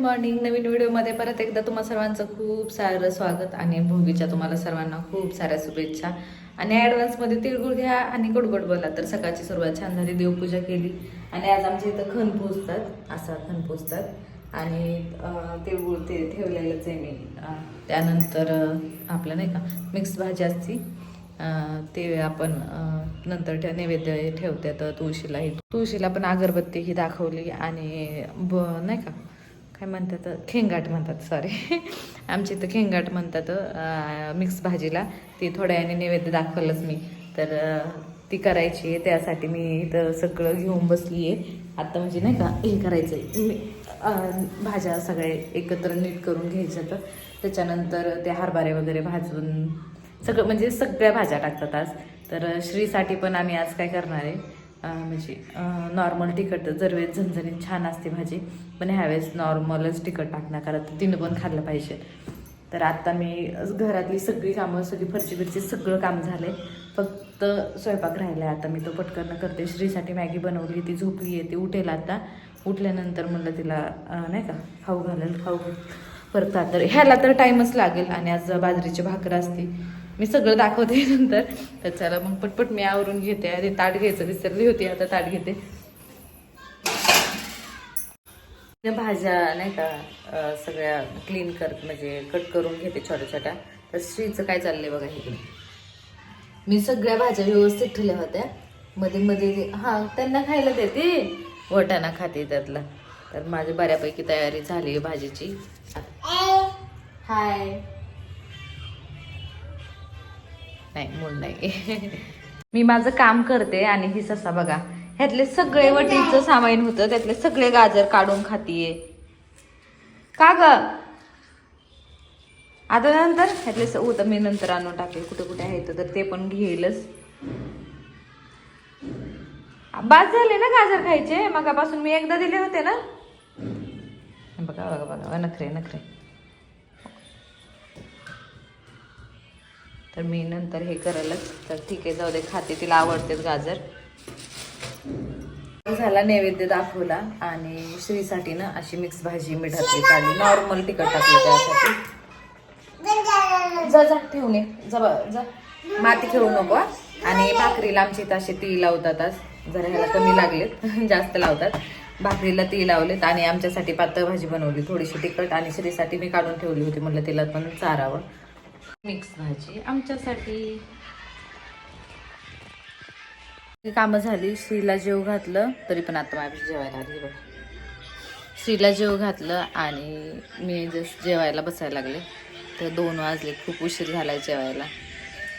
Morning नवीन व्हिडिओमध्ये परत एकदा तुम्हा सर्वांचं खूप सारं स्वागत आणि भोगीच्या तुम्हाला सर्वांना खूप साऱ्या शुभेच्छा. आणि ॲडव्हान्समध्ये तिळगुळ घ्या आणि गोडगोड बोला. तर सकाळची सुरुवात छान झाली देवपूजा केली. आणि आज आमच्या इथं खण पोचतात असा खण पोचतात आणि तिळगुळ ते ठेवलेलंच आहे मी. त्यानंतर आपलं नाही का मिक्स भाजी असती. ते आपण नंतर त्या नैवेद्य ठेवतात तुळशीला. तुळशीलाही तुळशीला पण अगरबत्ती ही दाखवली आणि ब नाही का काय म्हणतात? खेंगाट म्हणतात सॉरी आमच्या इथं खेंगाट म्हणतात मिक्स भाजीला. ती थोड्या याने नैवेद्य दाखवलंच मी. तर ती करायची आहे. त्यासाठी मी इथं सगळं घेऊन बसली आहे आत्ता म्हणजे नाही का हे करायचं आहे भाज्या सगळे एकत्र नीट करून घ्यायच्या तर. त्याच्यानंतर ते हरभरे वगैरे भाजून सगळं म्हणजे सगळ्या भाज्या टाकतात आज. तर श्रीसाठी पण आम्ही आज काय करणार आहे? म्हणजे नॉर्मल तिखट जरवेळेस झणझणीत छान असते भाजी. पण ह्यावेळेस नॉर्मलच तिखट टाकणार कारण तिनं पण खाल्लं पाहिजे. तर आता मी घरातली सगळी कामं सगळी फरची बिरची सगळं काम झालंय. फक्त स्वयंपाक राहिला आहे आता. मी तो पटकन करते. श्रीसाठी मॅगी बनवली ती झोपली आहे ती उठेल आता. उठल्यानंतर म्हणलं तिला नाही का खाऊ घालेल खाऊ. परत तर ह्याला तर टाईमच लागेल. आणि आज बाजरीची भाकर असते. मी सगळं दाखवते नंतर. तर चला मग पटपट मी आवरून घेते. आधी ताट घ्यायचं विसरली होती आता ताट घेते. त्या भाज्या नाही का सगळ्या क्लीन करत म्हणजे कट करून घेते छोट्या छोट्या तर श्रीचं काय चाललंय बघा इकडे मी सगळ्या भाज्या व्यवस्थित ठेवल्या होत्या. मध्ये मध्ये हां हा त्यांना खायला देते. वटाणा खाते त्यातला. तर माझी बऱ्यापैकी तयारी झाली आहे भाजीची. हाय. नाही मूड नाही. मी माझं काम करते आणि ही ससा बघा. ह्यातले सगळे वटीचं सामान होतं त्यातले सगळे गाजर काढून खातीये. का ग? आता नंतर ह्यातले होतं मी नंतर आणून टाकेल कुठे कुठे आहे तर ते पण घेईलच. बाद झाले ना गाजर खायचे? मगापासून मी एकदा दिले होते ना? बघा बघा बघा नखरे नखरे. तर मी नंतर हे करलच तर ठीक आहे जाऊ दे खाते तिला आवडतेच गाजर. झाला नैवेद्य दाखवला आणि श्रीसाठी ना अशी मिक्स भाजी मिठातली काढली. नॉर्मल तिखट टाकली त्यासाठी. जा जा ठेवून ये. जा जा. माती खेळू नको आणि भाकरीला आमची इथं असे ती लावतात आज. जरा ह्याला कमी लागलेत. जास्त लावतात. भाकरीला ती लावलेत आणि आमच्यासाठी पातळ भाजी बनवली. थोडीशी तिखट आणि श्रीसाठी मी काढून ठेवली होती. म्हटलं तिला पण चारावं. मिक्स भाजी. आमच्यासाठी कामं झाली. श्रीला जेव घातलं तरी पण आता माझ्या जेवायला आली बघा. श्रीला जेव घातलं आणि मी जस्ट जेवायला बसायला लागले. तर दोन वाजले. खूप उशीर झालाय जेवायला.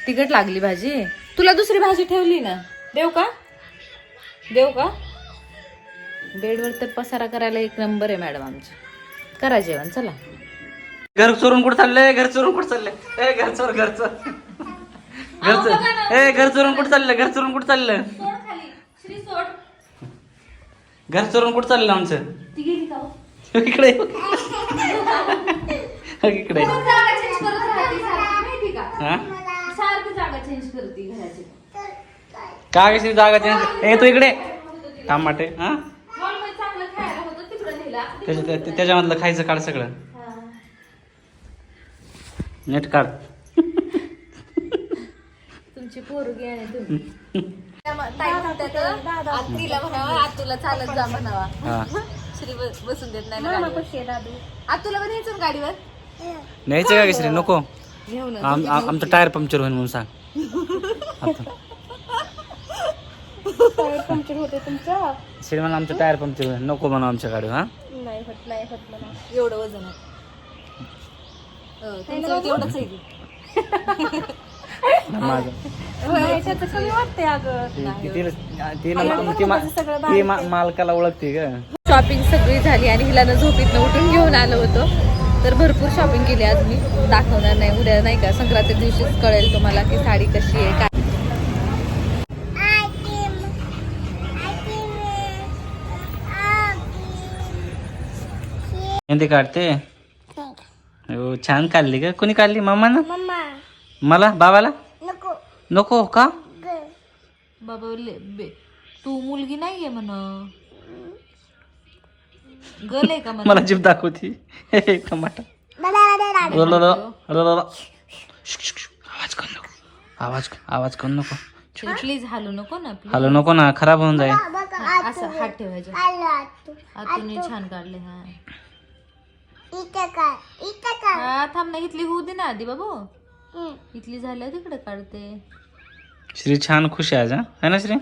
तिखट लागली भाजी. तुला दुसरी भाजी ठेवली ना. देव का? देव का? बेडवर तर पसारा करायला एक नंबर आहे मॅडम आमचा. करा जेवण चला. घर चोरून कुठं चाललंय? घर चोरून कुठं चाललंय? ए घर चोर घर चोर. घर चोर. ए घर चोरून कुठं चाललंय? घर चोरून कुठं चाललं घर चोरून कुठं चाललं आमचं? इकडे. इकडे. हा? का कशी जागा चेंज ए तू इकडे. टमाटे हा? त्याच्या त्या- त्याच्यामधलं खायचं काढ सगळं. नेट काढ. तुमची पोरगी आणि तुम्ही. आत्तीला म्हणावा आतूला चालत जा म्हणावा. श्री बस- बसून देत नाही ना गाडीवर. आतूला पण यायचं ना गाडीवर? न्यायचं का किसरी? नको. आमचं टायर पंक्चर होईल म्हणून सांग. आता. पंक्चर होते तुमचं? श्रीमान आमचं टायर पंक्चर होईल. नको म्हणून आमच्या गाडी हा? नाही होत नाही होत एवढं वजन आहे. तेवढंच आहे. माझं. वाटते ती- मालकाला ओळखते ग. शॉपिंग सगळी झाली आणि हिला न झोपीतनं उठून घेऊन आलो होतो. तर भरपूर शॉपिंग केली आज मी. दाखवणार नाही उद्या नाही का? संक्रांती दिवशीच कळेल तुम्हाला की साडी कशी आहे काय. मेहंदी काढते? हो छान काढली का कोणी काढली? मम्मा ना मम्मा मला? बाबाला? नको. नको का? बाबा ले- बे- तू मुलगी नाहीये म्हण. गल आहे का मला मला जीभ दाखवती. हे टमाटा आवाज करू नको. आवाज आवाज करू नको. प्लीज हालू नको ना. हॅलो नको ना. खराब होऊन जाईल. असं हात ठेवायचे. आतून. छान काढले हा. हा थांब ना इथली होऊ दे ना आधी बाबू. इथली झाल्या तिकडे काढते. श्री छान खुश आहे आज हा? है ना श्री?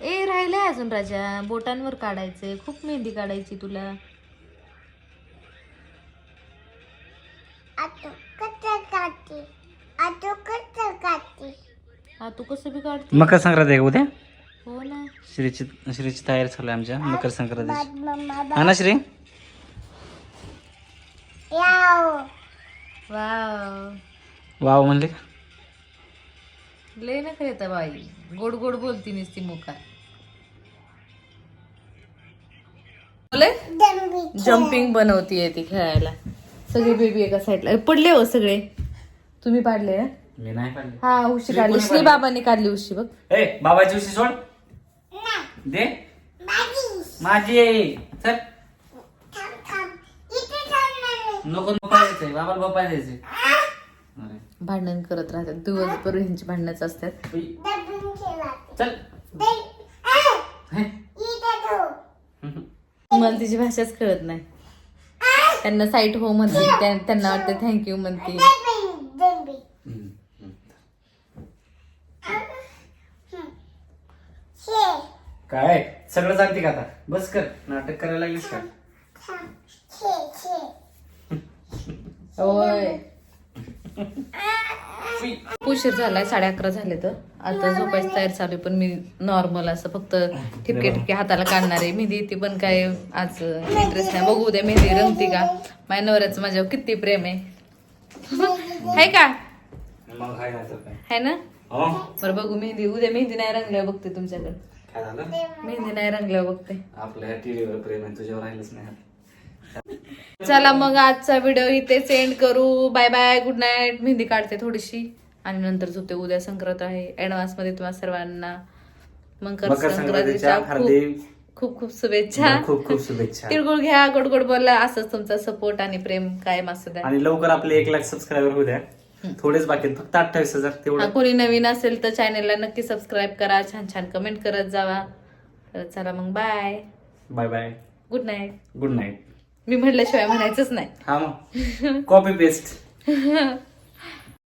ए राहिलंय अजून राजा बोटांवर काढायचंय खूप मेहंदी काढायची तुला. हा तू कसं बी काढते? मकर संक्रांत आहे का उद्या? हो ना. श्रीची श्रीची तयारी चालू आहे आमच्या मकर संक्रांतीची. हा ना श्री? वाव. वाव. म्हणले का? लय ना येतं बाई. गोड गोड बोलती नुसती मुखात बोले? जम्पिंग बनवतीये ती खेळायला. सगळी बेबी एका साईडला पडले हो सगळे. तुम्ही पाडले ना? मी नाही हा उशी काढली. श्री बाबांनी काढली उशी बघ. ए बाबाची उशी सोड. दे. माझी. आहे. चल. नको नको द्यायचंय बाबाला बाबा द्यायचंय अरे, भांडण करत राहतात दिवसभर ह्यांची भांडणच असतात. उई. चल. हे. मला तिची भाषाच कळत नाही. त्यांना साईट हो म्हणते त्या- त्यांना वाटतं थँक्यू म्हणते. हम्म, हम्म. काय? सगळं जाणते का आता? बस कर. नाटक करायला लागलीस का? होय. उशीर झालाय साडे अकरा झाले तर. आता झोपायची तयार चालू आहे, पण मी नॉर्मल असं फक्त ठिपके ठिपके हाताला काढणार आहे. मेहंदी ती पण काय आज इंटरेस्ट नाही. बघू उद्या मेहंदी रंगती का? माझ्या नवऱ्याचं माझ्यावर किती प्रेम आहे. आहे का? आहे ना हो. बरं बघू मेहंदी. उद्या मेहंदी नाही रंगल्यावर बघते तुमच्याकडे. काय झालं? मेहंदी नाही रंगल्यावर बघते. आपल्या ह्या टीव्हीवर प्रेम आहे तुझ्यावर राहिलंच नाही चला मग आजचा व्हिडिओ इथे सेंड करू. Bye bye good night. Mehndi काढते थोडीशी. आणि नंतर झोपते. उद्या संक्रांत आहे. ऍडव्हान्समध्ये तुम्हाला सर्वांना मकर संक्रांतीच्या खूप खूप शुभेच्छा. खूप खूप शुभेच्छा. तिळगुळ घ्या गोड गोड बोला. असंच तुमचा सपोर्ट आणि प्रेम कायम असू द्या. आणि लवकर आपले एक लाख सबस्क्रायबर होऊ द्या. थोडेच बाकी फक्त अठ्ठावीस हजार तेवढं. कोणी नवीन असेल तर चॅनेलला नक्की सबस्क्राईब करा. छान छान कमेंट करत जावा. तर चला मग bye bye bye good night good night मी म्हटल्याशिवाय म्हणायचंच नाही. हा मग. Copy paste